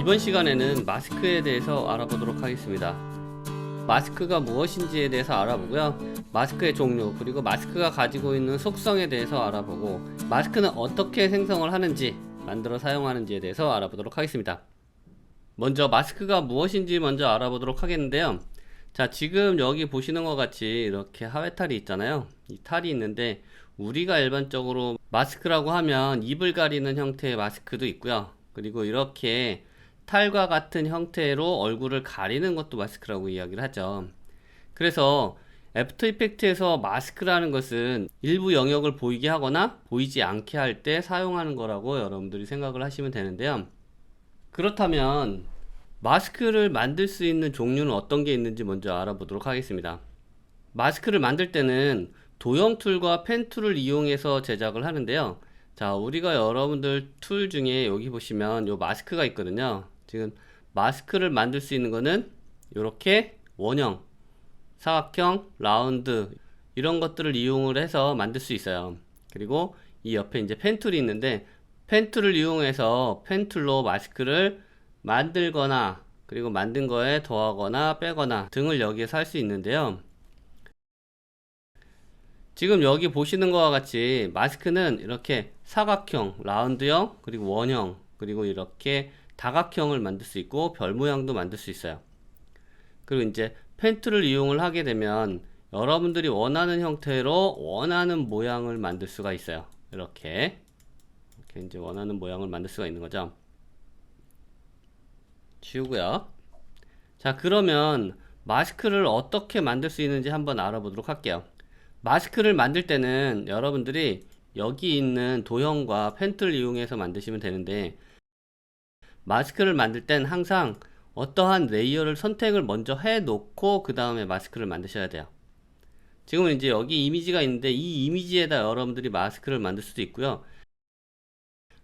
이번 시간에는 마스크에 대해서 알아보도록 하겠습니다. 마스크가 무엇인지에 대해서 알아보고요. 마스크의 종류, 그리고 마스크가 가지고 있는 속성에 대해서 알아보고, 마스크는 어떻게 생성을 하는지, 만들어 사용하는지에 대해서 알아보도록 하겠습니다. 먼저 마스크가 무엇인지 먼저 알아보도록 하겠는데요. 자, 지금 여기 보시는 것 같이 이렇게 하회 탈이 있잖아요. 이 탈이 있는데, 우리가 일반적으로 마스크라고 하면 입을 가리는 형태의 마스크도 있고요. 그리고 이렇게 탈과 같은 형태로 얼굴을 가리는 것도 마스크라고 이야기를 하죠. 그래서 애프터 이펙트에서 마스크라는 것은 일부 영역을 보이게 하거나 보이지 않게 할 때 사용하는 거라고 여러분들이 생각을 하시면 되는데요. 그렇다면 마스크를 만들 수 있는 종류는 어떤 게 있는지 먼저 알아보도록 하겠습니다. 마스크를 만들 때는 도형 툴과 펜 툴을 이용해서 제작을 하는데요. 자, 우리가 여러분들 툴 중에 여기 보시면 요 마스크가 있거든요. 지금 마스크를 만들 수 있는 거는 이렇게 원형, 사각형, 라운드 이런 것들을 이용을 해서 만들 수 있어요. 그리고 이 옆에 이제 펜 툴이 있는데 펜 툴을 이용해서 펜 툴로 마스크를 만들거나 그리고 만든 거에 더하거나 빼거나 등을 여기에서 할 수 있는데요. 지금 여기 보시는 것과 같이 마스크는 이렇게 사각형, 라운드형, 그리고 원형, 그리고 이렇게 다각형을 만들 수 있고 별 모양도 만들 수 있어요. 그리고 이제 펜툴을 이용을 하게 되면 여러분들이 원하는 형태로 원하는 모양을 만들 수가 있어요. 이렇게 이렇게 이제 원하는 모양을 만들 수가 있는 거죠. 지우고요. 자, 그러면 마스크를 어떻게 만들 수 있는지 한번 알아보도록 할게요. 마스크를 만들 때는 여러분들이 여기 있는 도형과 펜툴 이용해서 만드시면 되는데 마스크를 만들 땐 항상 어떠한 레이어를 선택을 먼저 해 놓고 그 다음에 마스크를 만드셔야 돼요. 지금은 이제 여기 이미지가 있는데 이 이미지에다 여러분들이 마스크를 만들 수도 있고요.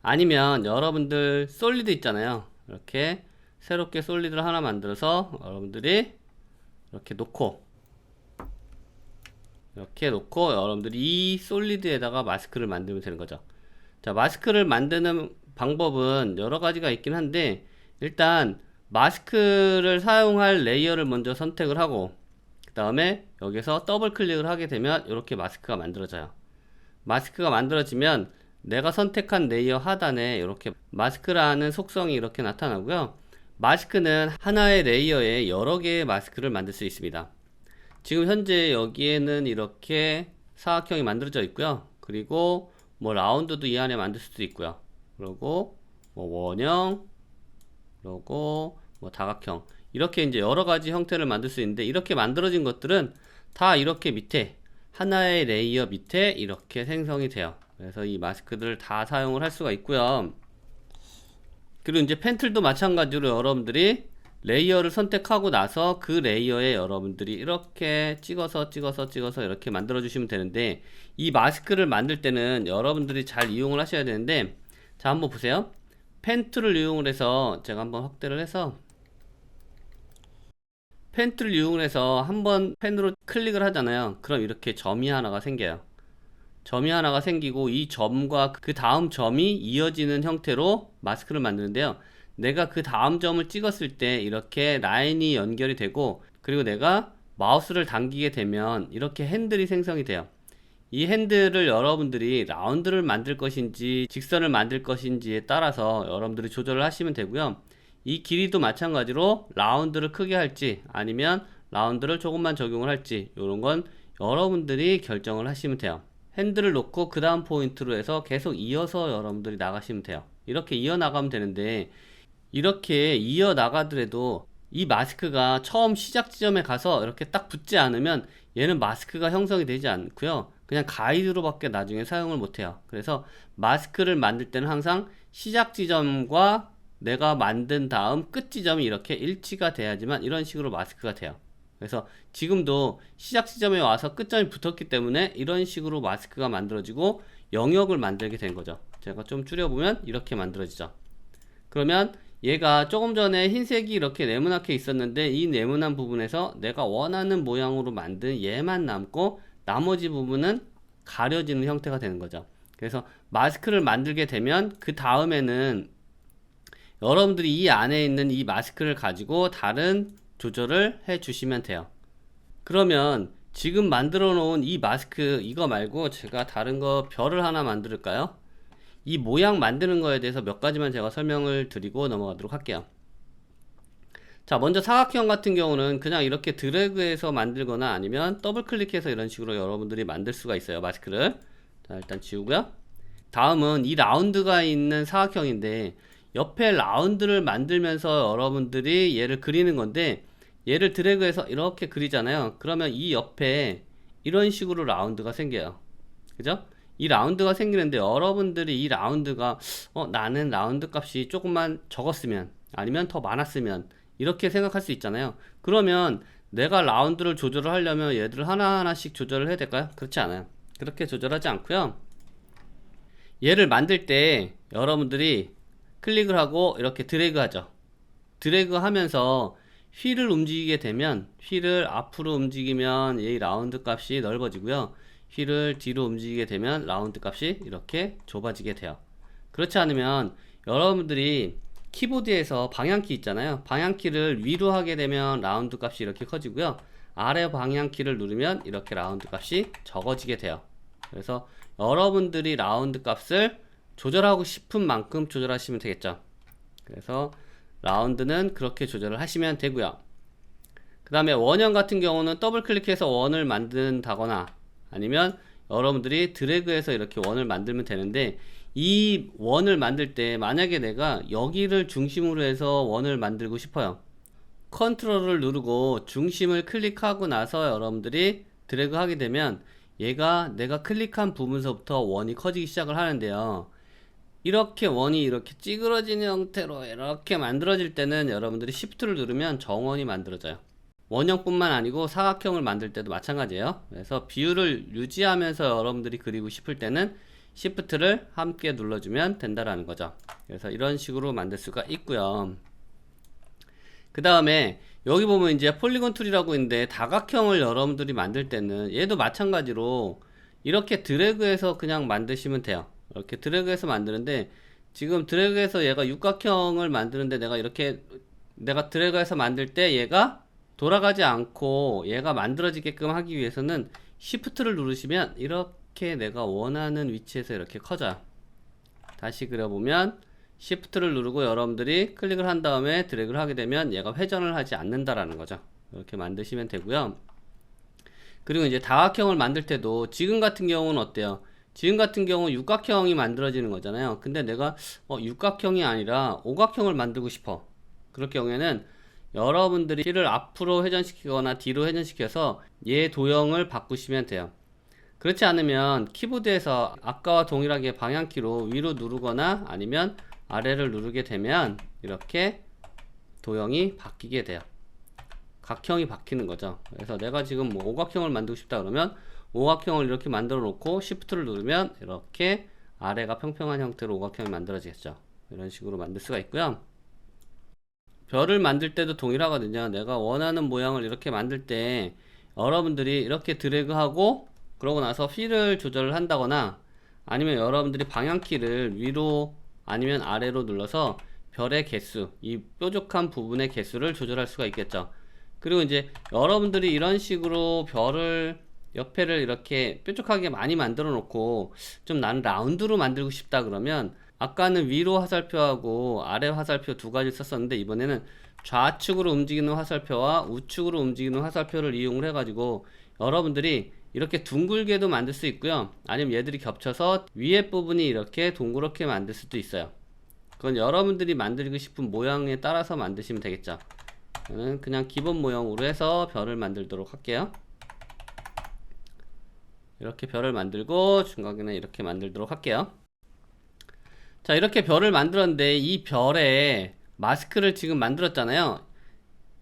아니면 여러분들 솔리드 있잖아요. 이렇게 새롭게 솔리드를 하나 만들어서 여러분들이 이렇게 놓고 이렇게 놓고 여러분들이 이 솔리드에다가 마스크를 만들면 되는 거죠. 자, 마스크를 만드는 방법은 여러 가지가 있긴 한데 일단 마스크를 사용할 레이어를 먼저 선택을 하고 그 다음에 여기서 더블 클릭을 하게 되면 이렇게 마스크가 만들어져요. 마스크가 만들어지면 내가 선택한 레이어 하단에 이렇게 마스크라는 속성이 이렇게 나타나고요. 마스크는 하나의 레이어에 여러 개의 마스크를 만들 수 있습니다. 지금 현재 여기에는 이렇게 사각형이 만들어져 있고요. 그리고 뭐 라운드도 이 안에 만들 수도 있고요. 그리고 뭐 원형, 그리고 뭐 다각형 이렇게 이제 여러 가지 형태를 만들 수 있는데 이렇게 만들어진 것들은 다 이렇게 밑에 하나의 레이어 밑에 이렇게 생성이 돼요. 그래서 이 마스크들을 다 사용을 할 수가 있고요. 그리고 이제 펜틀도 마찬가지로 여러분들이 레이어를 선택하고 나서 그 레이어에 여러분들이 이렇게 찍어서 찍어서 찍어서 이렇게 만들어 주시면 되는데 이 마스크를 만들 때는 여러분들이 잘 이용을 하셔야 되는데 자 한번 보세요. 펜툴을 이용을 해서 제가 한번 확대를 해서 펜툴을 이용을 해서 한번 펜으로 클릭을 하잖아요. 그럼 이렇게 점이 하나가 생겨요. 점이 하나가 생기고 이 점과 그 다음 점이 이어지는 형태로 마스크를 만드는데요. 내가 그 다음 점을 찍었을 때 이렇게 라인이 연결이 되고 그리고 내가 마우스를 당기게 되면 이렇게 핸들이 생성이 돼요. 이 핸들을 여러분들이 라운드를 만들 것인지 직선을 만들 것인지에 따라서 여러분들이 조절을 하시면 되고요. 이 길이도 마찬가지로 라운드를 크게 할지 아니면 라운드를 조금만 적용을 할지 이런 건 여러분들이 결정을 하시면 돼요. 핸들을 놓고 그 다음 포인트로 해서 계속 이어서 여러분들이 나가시면 돼요. 이렇게 이어 나가면 되는데 이렇게 이어 나가더라도 이 마스크가 처음 시작 지점에 가서 이렇게 딱 붙지 않으면 얘는 마스크가 형성이 되지 않고요. 그냥 가이드로밖에 나중에 사용을 못해요. 그래서 마스크를 만들 때는 항상 시작 지점과 내가 만든 다음 끝 지점이 이렇게 일치가 돼야지만 이런 식으로 마스크가 돼요. 그래서 지금도 시작 지점에 와서 끝점이 붙었기 때문에 이런 식으로 마스크가 만들어지고 영역을 만들게 된 거죠. 제가 좀 줄여보면 이렇게 만들어지죠. 그러면 얘가 조금 전에 흰색이 이렇게 네모나게 있었는데 이 네모난 부분에서 내가 원하는 모양으로 만든 얘만 남고 나머지 부분은 가려지는 형태가 되는 거죠. 그래서 마스크를 만들게 되면 그 다음에는 여러분들이 이 안에 있는 이 마스크를 가지고 다른 조절을 해 주시면 돼요. 그러면 지금 만들어 놓은 이 마스크 이거 말고 제가 다른 거 별을 하나 만들까요? 이 모양 만드는 거에 대해서 몇 가지만 제가 설명을 드리고 넘어가도록 할게요. 자, 먼저 사각형 같은 경우는 그냥 이렇게 드래그해서 만들거나 아니면 더블 클릭해서 이런 식으로 여러분들이 만들 수가 있어요. 마스크를. 자, 일단 지우고요. 다음은 이 라운드가 있는 사각형인데 옆에 라운드를 만들면서 여러분들이 얘를 그리는 건데 얘를 드래그해서 이렇게 그리잖아요. 그러면 이 옆에 이런 식으로 라운드가 생겨요. 그죠? 이 라운드가 생기는데 여러분들이 이 라운드가 어, 나는 라운드 값이 조금만 적었으면 아니면 더 많았으면 이렇게 생각할 수 있잖아요. 그러면 내가 라운드를 조절을 하려면 얘들을 하나하나씩 조절을 해야 될까요? 그렇지 않아요. 그렇게 조절하지 않고요. 얘를 만들 때 여러분들이 클릭을 하고 이렇게 드래그 하죠. 드래그 하면서 휠을 움직이게 되면 휠을 앞으로 움직이면 이 라운드 값이 넓어지고요. 휠을 뒤로 움직이게 되면 라운드 값이 이렇게 좁아지게 돼요. 그렇지 않으면 여러분들이 키보드에서 방향키 있잖아요. 방향키를 위로 하게 되면 라운드 값이 이렇게 커지고요. 아래 방향키를 누르면 이렇게 라운드 값이 적어지게 돼요. 그래서 여러분들이 라운드 값을 조절하고 싶은 만큼 조절하시면 되겠죠. 그래서 라운드는 그렇게 조절을 하시면 되고요. 그 다음에 원형 같은 경우는 더블 클릭해서 원을 만든다거나 아니면 여러분들이 드래그해서 이렇게 원을 만들면 되는데 이 원을 만들 때 만약에 내가 여기를 중심으로 해서 원을 만들고 싶어요. 컨트롤을 누르고 중심을 클릭하고 나서 여러분들이 드래그 하게 되면 얘가 내가 클릭한 부분서부터 원이 커지기 시작을 하는데요. 이렇게 원이 이렇게 찌그러지는 형태로 이렇게 만들어질 때는 여러분들이 Shift를 누르면 정원이 만들어져요. 원형뿐만 아니고 사각형을 만들 때도 마찬가지예요. 그래서 비율을 유지하면서 여러분들이 그리고 싶을 때는 Shift를 함께 눌러주면 된다라는 거죠. 그래서 이런 식으로 만들 수가 있고요. 그 다음에 여기 보면 이제 폴리곤 툴이라고 있는데 다각형을 여러분들이 만들 때는 얘도 마찬가지로 이렇게 드래그해서 그냥 만드시면 돼요. 이렇게 드래그해서 만드는데 지금 드래그해서 얘가 육각형을 만드는데 내가 이렇게 내가 드래그해서 만들 때 얘가 돌아가지 않고 얘가 만들어지게끔 하기 위해서는 Shift를 누르시면 이렇게 내가 원하는 위치에서 이렇게 커져요. 다시 그려보면 Shift를 누르고 여러분들이 클릭을 한 다음에 드래그를 하게 되면 얘가 회전을 하지 않는다라는 거죠. 이렇게 만드시면 되고요. 그리고 이제 다각형을 만들 때도 지금 같은 경우는 어때요? 지금 같은 경우 육각형이 만들어지는 거잖아요. 근데 내가 어, 육각형이 아니라 오각형을 만들고 싶어. 그럴 경우에는 여러분들이 를 앞으로 회전시키거나 뒤로 회전시켜서 얘 도형을 바꾸시면 돼요. 그렇지 않으면 키보드에서 아까와 동일하게 방향키로 위로 누르거나 아니면 아래를 누르게 되면 이렇게 도형이 바뀌게 돼요. 각형이 바뀌는 거죠. 그래서 내가 지금 뭐 오각형을 만들고 싶다 그러면 오각형을 이렇게 만들어 놓고 Shift를 누르면 이렇게 아래가 평평한 형태로 오각형이 만들어지겠죠. 이런 식으로 만들 수가 있고요. 별을 만들 때도 동일하거든요. 내가 원하는 모양을 이렇게 만들 때 여러분들이 이렇게 드래그하고 그러고 나서 휠을 조절을 한다거나 아니면 여러분들이 방향키를 위로 아니면 아래로 눌러서 별의 개수, 이 뾰족한 부분의 개수를 조절할 수가 있겠죠. 그리고 이제 여러분들이 이런 식으로 별을 옆에를 이렇게 뾰족하게 많이 만들어 놓고 좀 나는 라운드로 만들고 싶다 그러면 아까는 위로 화살표하고 아래 화살표 두 가지 썼었는데 이번에는 좌측으로 움직이는 화살표와 우측으로 움직이는 화살표를 이용을 해가지고 여러분들이 이렇게 둥글게도 만들 수 있고요. 아니면 얘들이 겹쳐서 위에 부분이 이렇게 동그랗게 만들 수도 있어요. 그건 여러분들이 만들고 싶은 모양에 따라서 만드시면 되겠죠. 저는 그냥 기본 모형으로 해서 별을 만들도록 할게요. 이렇게 별을 만들고 중간에는 이렇게 만들도록 할게요 자 이렇게 별을 만들었는데 이 별에 마스크를 지금 만들었잖아요.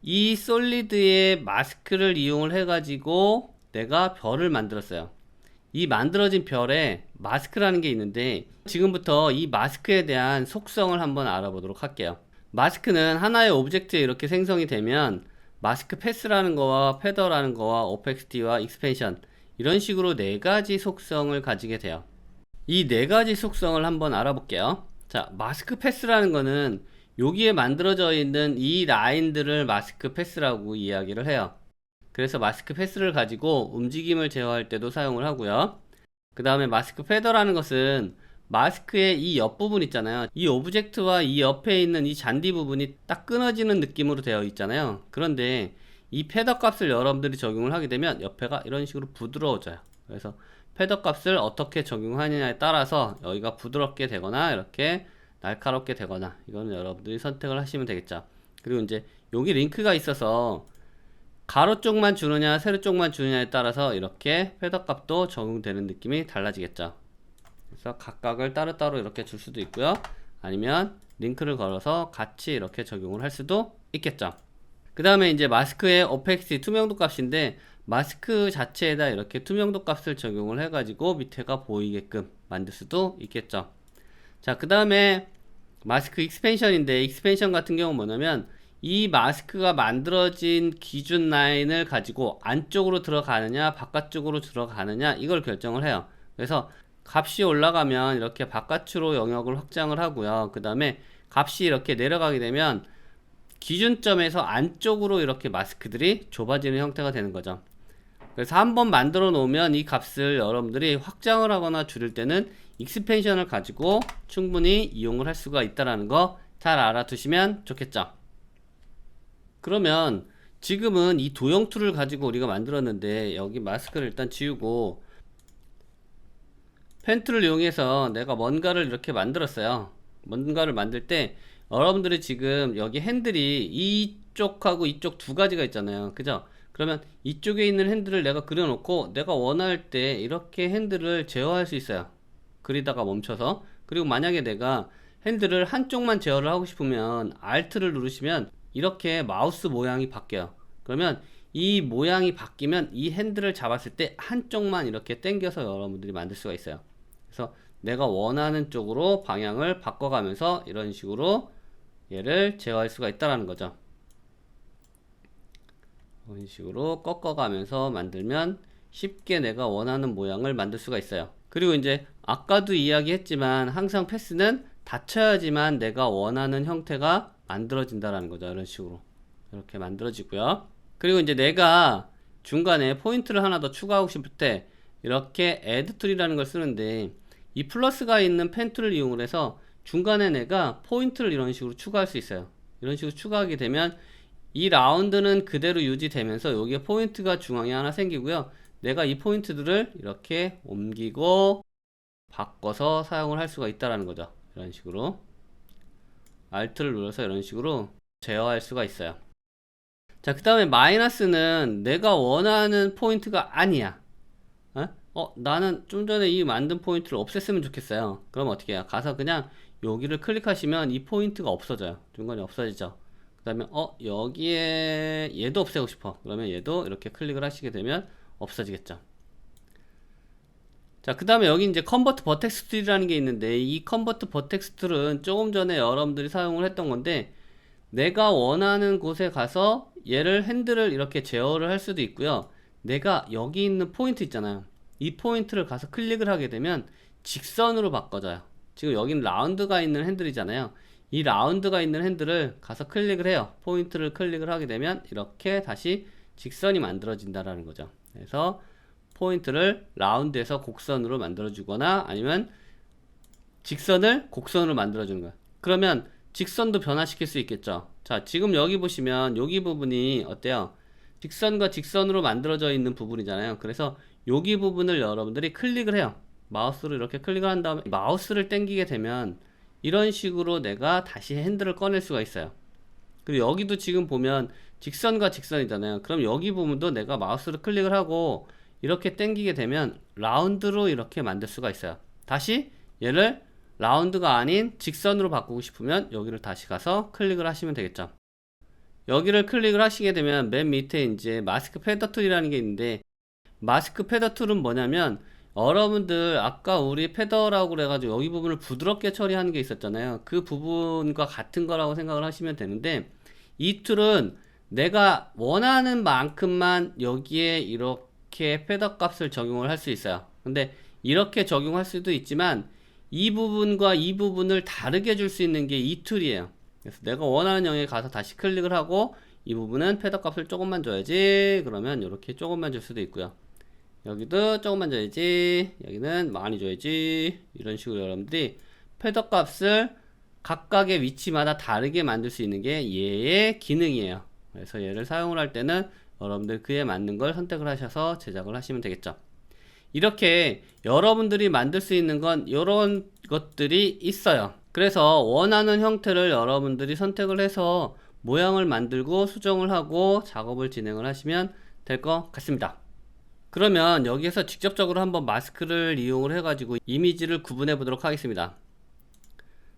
이 솔리드의 마스크를 이용을 해 가지고 내가 별을 만들었어요. 이 만들어진 별에 마스크라는 게 있는데 지금부터 이 마스크에 대한 속성을 한번 알아보도록 할게요. 마스크는 하나의 오브젝트에 이렇게 생성이 되면 마스크 패스라는 거와 패더라는 거와 오펙스티와 익스펜션 이런 식으로 네 가지 속성을 가지게 돼요 이 네 가지 속성을 한번 알아볼게요 자 마스크 패스라는 거는 여기에 만들어져 있는 이 라인들을 마스크 패스라고 이야기를 해요. 그래서 마스크 패스를 가지고 움직임을 제어할 때도 사용을 하고요. 그 다음에 마스크 패더라는 것은 마스크의 이 옆부분 있잖아요. 이 오브젝트와 이 옆에 있는 이 잔디 부분이 딱 끊어지는 느낌으로 되어 있잖아요. 그런데 이 패더 값을 여러분들이 적용을 하게 되면 옆에가 이런 식으로 부드러워져요. 그래서 패더 값을 어떻게 적용하느냐에 따라서 여기가 부드럽게 되거나 이렇게 날카롭게 되거나 이거는 여러분들이 선택을 하시면 되겠죠. 그리고 이제 여기 링크가 있어서 가로 쪽만 주느냐 세로 쪽만 주느냐에 따라서 이렇게 패더 값도 적용되는 느낌이 달라지겠죠. 그래서 각각을 따로따로 이렇게 줄 수도 있고요. 아니면 링크를 걸어서 같이 이렇게 적용을 할 수도 있겠죠. 그 다음에 이제 마스크의 오펙시 투명도 값인데 마스크 자체에다 이렇게 투명도 값을 적용을 해가지고 밑에가 보이게끔 만들 수도 있겠죠. 자, 그 다음에 마스크 익스펜션인데 익스펜션 같은 경우는 뭐냐면 이 마스크가 만들어진 기준 라인을 가지고 안쪽으로 들어가느냐 바깥쪽으로 들어가느냐 이걸 결정을 해요. 그래서 값이 올라가면 이렇게 바깥으로 영역을 확장을 하고요. 그 다음에 값이 이렇게 내려가게 되면 기준점에서 안쪽으로 이렇게 마스크들이 좁아지는 형태가 되는 거죠. 그래서 한번 만들어 놓으면 이 값을 여러분들이 확장을 하거나 줄일 때는 익스펜션을 가지고 충분히 이용을 할 수가 있다라는 거 잘 알아두시면 좋겠죠. 그러면 지금은 이 도형 툴을 가지고 우리가 만들었는데 여기 마스크를 일단 지우고 펜 툴을 이용해서 내가 뭔가를 이렇게 만들었어요. 뭔가를 만들 때 여러분들이 지금 여기 핸들이 이쪽하고 이쪽 두 가지가 있잖아요. 그죠? 그러면 이쪽에 있는 핸들을 내가 그려놓고 내가 원할 때 이렇게 핸들을 제어할 수 있어요. 그리다가 멈춰서 그리고 만약에 내가 핸들을 한쪽만 제어를 하고 싶으면 Alt를 누르시면 이렇게 마우스 모양이 바뀌어요. 그러면 이 모양이 바뀌면 이 핸들을 잡았을 때 한쪽만 이렇게 당겨서 여러분들이 만들 수가 있어요. 그래서 내가 원하는 쪽으로 방향을 바꿔가면서 이런 식으로 얘를 제어할 수가 있다라는 거죠. 이런 식으로 꺾어가면서 만들면 쉽게 내가 원하는 모양을 만들 수가 있어요. 그리고 이제 아까도 이야기했지만 항상 패스는 닫혀야지만 내가 원하는 형태가 만들어진다라는 거죠. 이런 식으로 이렇게 만들어지고요. 그리고 이제 내가 중간에 포인트를 하나 더 추가하고 싶을 때 이렇게 add 툴이라는 걸 쓰는데 이 플러스가 있는 펜 툴을 이용해서 중간에 내가 포인트를 이런 식으로 추가할 수 있어요. 이런 식으로 추가하게 되면 이 라운드는 그대로 유지되면서 여기에 포인트가 중앙에 하나 생기고요. 내가 이 포인트들을 이렇게 옮기고 바꿔서 사용을 할 수가 있다라는 거죠. 이런 식으로 Alt를 눌러서 이런 식으로 제어할 수가 있어요. 자, 그 다음에 마이너스는 내가 원하는 포인트가 아니야. 어? 어, 나는 좀 전에 이 만든 포인트를 없앴으면 좋겠어요. 그럼 어떻게 해요? 가서 그냥 여기를 클릭하시면 이 포인트가 없어져요. 중간에 없어지죠. 그 다음에 어, 여기에 얘도 없애고 싶어. 그러면 얘도 이렇게 클릭을 하시게 되면 없어지겠죠. 자, 그 다음에 여기 이제 컨버트 버텍스트 툴이라는 게 있는데 이 컨버트 버텍스트 툴은 조금 전에 여러분들이 사용을 했던 건데 내가 원하는 곳에 가서 얘를 핸들을 이렇게 제어를 할 수도 있고요. 내가 여기 있는 포인트 있잖아요. 이 포인트를 가서 클릭을 하게 되면 직선으로 바꿔져요. 지금 여기는 라운드가 있는 핸들이잖아요. 이 라운드가 있는 핸들을 가서 클릭을 해요. 포인트를 클릭을 하게 되면 이렇게 다시 직선이 만들어진다라는 거죠. 그래서 포인트를 라운드에서 곡선으로 만들어주거나 아니면 직선을 곡선으로 만들어주는 거예요. 그러면 직선도 변화시킬 수 있겠죠. 자, 지금 여기 보시면 여기 부분이 어때요? 직선과 직선으로 만들어져 있는 부분이잖아요. 그래서 여기 부분을 여러분들이 클릭을 해요. 마우스로 이렇게 클릭을 한 다음에 마우스를 당기게 되면 이런 식으로 내가 다시 핸들을 꺼낼 수가 있어요. 그리고 여기도 지금 보면 직선과 직선이잖아요. 그럼 여기 부분도 내가 마우스를 클릭을 하고 이렇게 당기게 되면 라운드로 이렇게 만들 수가 있어요. 다시 얘를 라운드가 아닌 직선으로 바꾸고 싶으면 여기를 다시 가서 클릭을 하시면 되겠죠. 여기를 클릭을 하시게 되면 맨 밑에 이제 마스크 패더 툴이라는 게 있는데 마스크 패더 툴은 뭐냐면 여러분들 아까 우리 패더라고 그래가지고 여기 부분을 부드럽게 처리하는 게 있었잖아요. 그 부분과 같은 거라고 생각을 하시면 되는데 이 툴은 내가 원하는 만큼만 여기에 이렇게 패더 값을 적용을 할 수 있어요. 근데 이렇게 적용할 수도 있지만 이 부분과 이 부분을 다르게 줄 수 있는 게 이 툴이에요. 그래서 내가 원하는 영역에 가서 다시 클릭을 하고 이 부분은 패더 값을 조금만 줘야지 그러면 이렇게 조금만 줄 수도 있고요 여기도 조금만 줘야지. 여기는 많이 줘야지. 이런 식으로 여러분들이 패더 값을 각각의 위치마다 다르게 만들 수 있는 게 얘의 기능이에요. 그래서 얘를 사용을 할 때는 여러분들 그에 맞는 걸 선택을 하셔서 제작을 하시면 되겠죠. 이렇게 여러분들이 만들 수 있는 건 이런 것들이 있어요. 그래서 원하는 형태를 여러분들이 선택을 해서 모양을 만들고 수정을 하고 작업을 진행을 하시면 될 것 같습니다 그러면 여기에서 직접적으로 한번 마스크를 이용을 해가지고 이미지를 구분해 보도록 하겠습니다.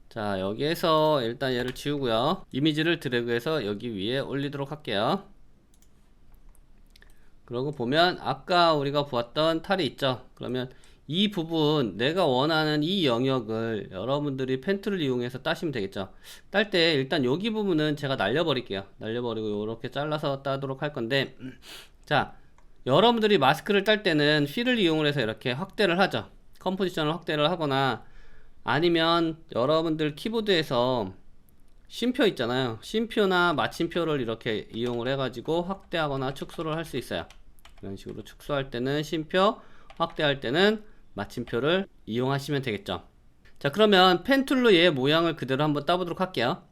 자, 여기에서 일단 얘를 지우고요. 이미지를 드래그해서 여기 위에 올리도록 할게요. 그러고 보면 아까 우리가 보았던 탈이 있죠. 그러면 이 부분 내가 원하는 이 영역을 여러분들이 펜툴을 이용해서 따시면 되겠죠. 딸 때 일단 여기 부분은 제가 날려버릴게요. 날려버리고 이렇게 잘라서 따도록 할 건데 자 여러분들이 마스크를 딸 때는 휠을 이용을 해서 이렇게 확대를 하죠. 컴포지션을 확대를 하거나 아니면 여러분들 키보드에서 쉼표 있잖아요. 쉼표나 마침표를 이렇게 이용을 해가지고 확대하거나 축소를 할 수 있어요. 이런 식으로 축소할 때는 쉼표, 확대할 때는 마침표를 이용하시면 되겠죠. 자, 그러면 펜툴로 얘 모양을 그대로 한번 따보도록 할게요.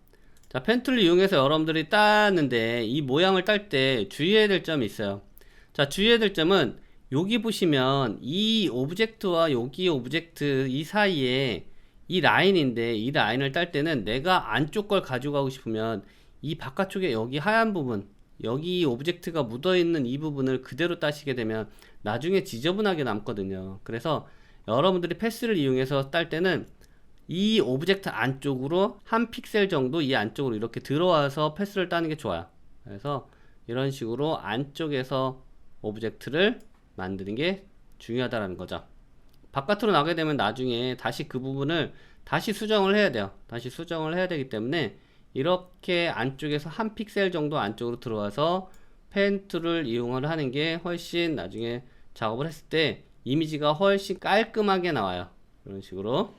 자, 펜툴을 이용해서 여러분들이 따는데 이 모양을 딸 때 주의해야 될 점이 있어요. 자, 주의해야 될 점은 여기 보시면 이 오브젝트와 여기 오브젝트 이 사이에 이 라인인데 이 라인을 딸 때는 내가 안쪽 걸 가져가고 싶으면 이 바깥쪽에 여기 하얀 부분 여기 오브젝트가 묻어 있는 이 부분을 그대로 따시게 되면 나중에 지저분하게 남거든요. 그래서 여러분들이 패스를 이용해서 딸 때는 이 오브젝트 안쪽으로 한 픽셀 정도 이 안쪽으로 이렇게 들어와서 패스를 따는 게 좋아요. 그래서 이런 식으로 안쪽에서 오브젝트를 만드는 게 중요하다라는 거죠. 바깥으로 나게 되면 나중에 다시 그 부분을 다시 수정을 해야 돼요. 다시 수정을 해야 되기 때문에 이렇게 안쪽에서 한 픽셀 정도 안쪽으로 들어와서 펜 툴을 이용을 하는 게 훨씬 나중에 작업을 했을 때 이미지가 훨씬 깔끔하게 나와요. 이런 식으로.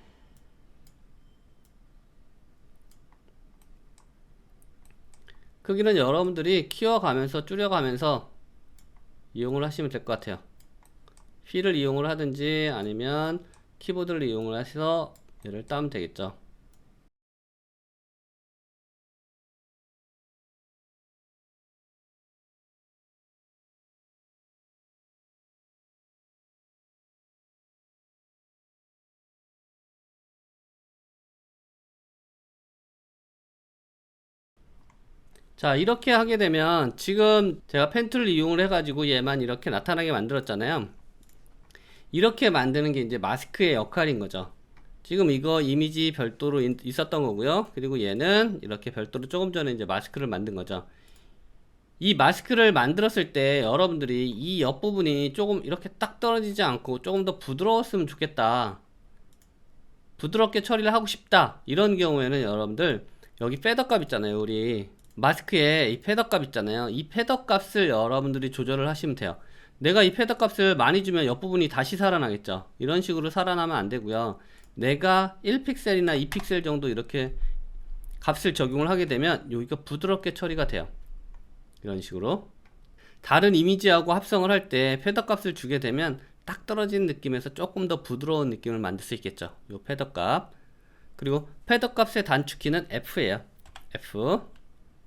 크기는 여러분들이 키워가면서 줄여가면서 이용을 하시면 될 것 같아요. 휠을 이용을 하든지 아니면 키보드를 이용을 해서 얘를 따면 되겠죠. 자 이렇게 하게 되면 지금 제가 펜툴을 이용을 해가지고 얘만 이렇게 나타나게 만들었잖아요. 이렇게 만드는 게 이제 마스크의 역할인 거죠. 지금 이거 이미지 별도로 있었던 거고요. 그리고 얘는 이렇게 별도로 조금 전에 이제 마스크를 만든 거죠. 이 마스크를 만들었을 때 여러분들이 이 옆부분이 조금 이렇게 딱 떨어지지 않고 조금 더 부드러웠으면 좋겠다. 부드럽게 처리를 하고 싶다. 이런 경우에는 여러분들 여기 패더 값 있잖아요 우리 마스크에 이 패더 값 있잖아요. 이 패더 값을 여러분들이 조절을 하시면 돼요. 내가 이 패더 값을 많이 주면 옆부분이 다시 살아나겠죠. 이런 식으로 살아나면 안 되고요. 내가 1픽셀이나 2픽셀 정도 이렇게 값을 적용을 하게 되면 여기가 부드럽게 처리가 돼요. 이런 식으로. 다른 이미지하고 합성을 할 때 패더 값을 주게 되면 딱 떨어지는 느낌에서 조금 더 부드러운 느낌을 만들 수 있겠죠. 이 패더 값. 그리고 패더 값의 단축키는 F예요. F.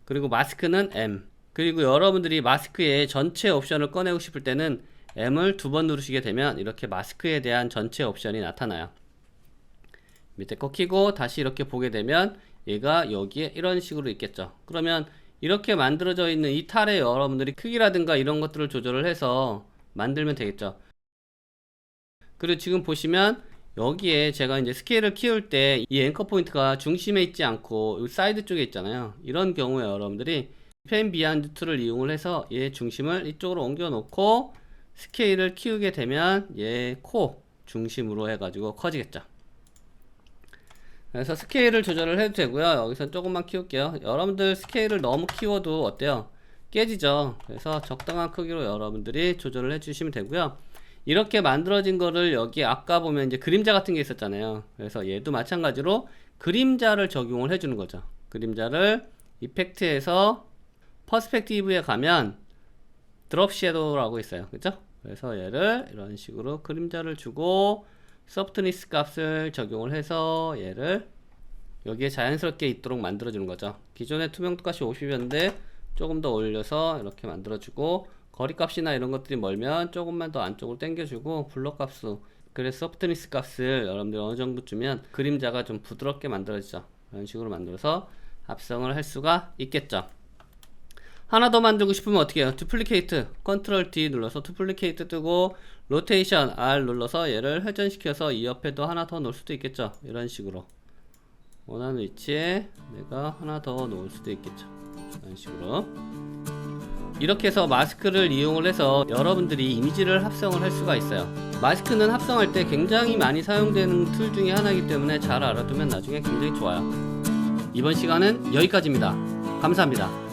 그리고 마스크는 M. 그리고 여러분들이 마스크의 전체 옵션을 꺼내고 싶을 때는 M을 두 번 누르시게 되면 이렇게 마스크에 대한 전체 옵션이 나타나요. 밑에 거 키고 다시 이렇게 보게 되면 얘가 여기에 이런 식으로 있겠죠. 그러면 이렇게 만들어져 있는 이 탈에 여러분들이 크기라든가 이런 것들을 조절을 해서 만들면 되겠죠. 그리고 지금 보시면 여기에 제가 이제 스케일을 키울 때 이 앵커 포인트가 중심에 있지 않고 사이드 쪽에 있잖아요. 이런 경우에 여러분들이 펜 비하인드 툴을 이용을 해서 얘 중심을 이쪽으로 옮겨 놓고 스케일을 키우게 되면 얘 코 중심으로 해가지고 커지겠죠. 그래서 스케일을 조절을 해도 되고요. 여기서 조금만 키울게요. 여러분들 스케일을 너무 키워도 어때요? 깨지죠. 그래서 적당한 크기로 여러분들이 조절을 해주시면 되고요. 이렇게 만들어진 거를 여기 아까 보면 이제 그림자 같은 게 있었잖아요. 그래서 얘도 마찬가지로 그림자를 적용을 해주는 거죠. 그림자를 이펙트에서 퍼스펙티브에 가면 드롭 섀도우라고 있어요. 그죠? 그래서 얘를 이런 식으로 그림자를 주고 소프트니스 값을 적용을 해서 얘를 여기에 자연스럽게 있도록 만들어주는 거죠. 기존의 투명도 값이 50이었는데 조금 더 올려서 이렇게 만들어주고 거리값이나 이런 것들이 멀면 조금만 더 안쪽으로 당겨주고 블록 값수 그래서 소프트니스 값을 여러분들 어느 정도 주면 그림자가 좀 부드럽게 만들어지죠. 이런 식으로 만들어서 합성을 할 수가 있겠죠. 하나 더 만들고 싶으면 어떻게 해요? 두플리케이트 컨트롤 D 눌러서 두플리케이트 뜨고 로테이션 R 눌러서 얘를 회전시켜서 이 옆에도 하나 더 놓을 수도 있겠죠. 이런 식으로 원하는 위치에 내가 하나 더 놓을 수도 있겠죠. 이런 식으로 이렇게 해서 마스크를 이용을 해서 여러분들이 이미지를 합성을 할 수가 있어요. 마스크는 합성할 때 굉장히 많이 사용되는 툴 중에 하나이기 때문에 잘 알아두면 나중에 굉장히 좋아요. 이번 시간은 여기까지입니다. 감사합니다.